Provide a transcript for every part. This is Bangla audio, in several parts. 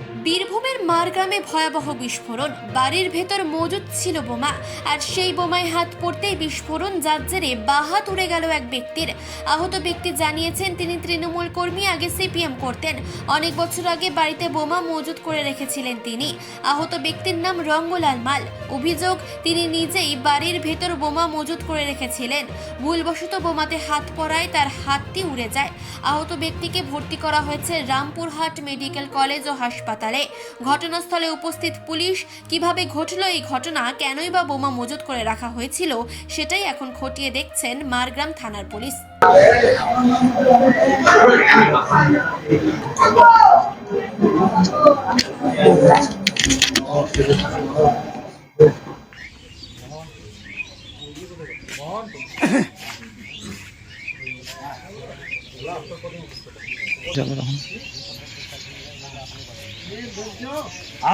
বীরভূমের মারগ্রামে ভয়াবহ বিস্ফোরণ। বাড়ির ভেতর মজুদ ছিল বোমা। আর সেই বোমায় হাত পড়তেই বিস্ফোরণ যার জেরে বাহাত উড়ে গেল এক ব্যক্তির। আহত ব্যক্তি জানিয়েছেন, তিনি তৃণমূল কর্মী, আগে সিপিএম করতেন। অনেক বছর আগে বাড়িতে বোমা মজুদ করে রেখেছিলেন তিনি। আহত ব্যক্তির নাম রঙ্গলাল মাল। অভিযোগ, তিনি নিজেই বাড়ির ভেতর বোমা মজুদ করে রেখেছিলেন। ভুলবশত বোমাতে হাত পড়ায় তার হাতটি উড়ে যায়। আহত ব্যক্তিকে ভর্তি করা হয়েছে রামপুরহাট মেডিকেল কলেজ ও হাসপাতালে। ঘটনাস্থলে উপস্থিত পুলিশ, কীভাবে ঘটল এই ঘটনা, কেনই বা বোমা মজুত করে রাখা হয়েছিল, সেটাই এখন খতিয়ে দেখছেন মারগ্রাম থানার পুলিশ।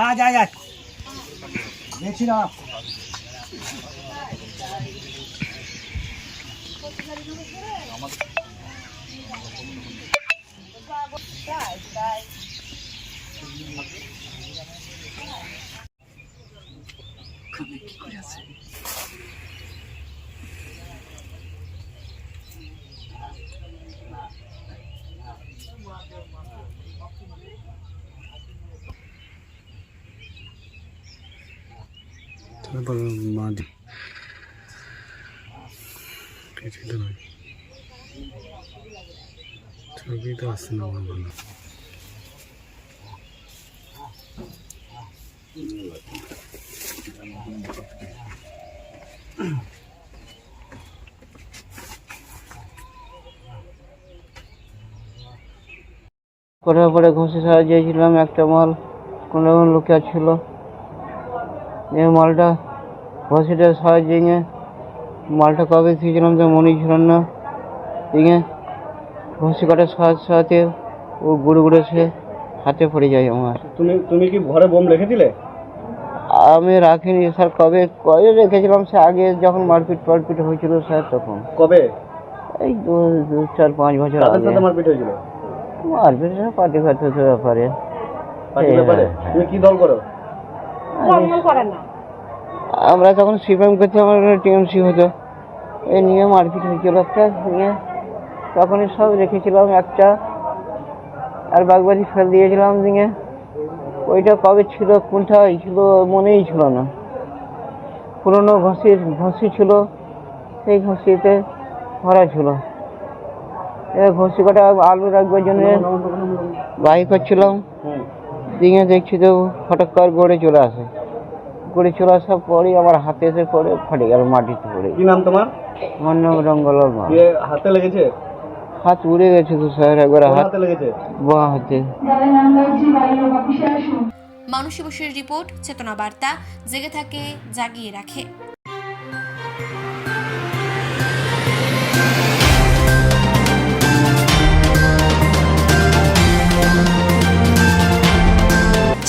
আজ আজ দেখছি না। তারপর মা দি ভালো করার পরে ঘষে সাজিয়েছিলাম একটা মাল কোনো রকম লোকে ছিল। এই মালটা ঘষিটার সাহায্যে মালটা কবে দিয়েছিলাম তো মনে ছিল না। দিয়ে ঘষি কাটার সাথে সাথে ও গুড়ে গুড়ে সে হাতে পড়ে যায় আমার। তুমি তুমি কি ঘরে বোম রেখেছিলে? আমি রাখিনি স্যার কবে কবে রেখেছিলাম সে আগে যখন মারপিট ফারপিট হয়েছিল স্যার তখন। কবে? এই দু দু চার পাঁচ বছর আগে। মারপিট হয়েছিল? মারপিট পার্টি ফার্টি ব্যাপারে। পার্টি ব্যাপারে? হ্যাঁ। তুমি কি দল করো? আমরা তখন সিপিএম করতে আমার টিএমসি হতো। এই নিয়ে মারপিট হয়েছিল একটা নিয়ে। তখনই সব রেখেছিলাম একটা। আর বাগবাজি ফেল দিয়েছিলাম দিকে ওইটা কবে ছিল কোনটা ছিল মনেই ছিল না। পুরনো ঘষির ঘষি ছিল। সেই ঘষিতে ভরা ছিল। এবার ঘষি কটা আলু রাখবার জন্য বাই করছিলাম। দিকে দেখছি তো হঠাৎ করে গড়ে চলে আসে। গড়ে চলে আসার পরেই আমার হাতে এসে পড়ে ফাটে গেল মাটিতে পড়ে। কি নাম তোমার? আমার নাম রঙ্গলাল মা দিয়ে হাতে লেগেছে? হাত উড়ে গেছে তো স্যার একবার হাত লেগেছে? বাহ হাতে। মানুষী বসের রিপোর্ট চেতনা বার্তা জেগে থাকে জাগিয়ে রাখে।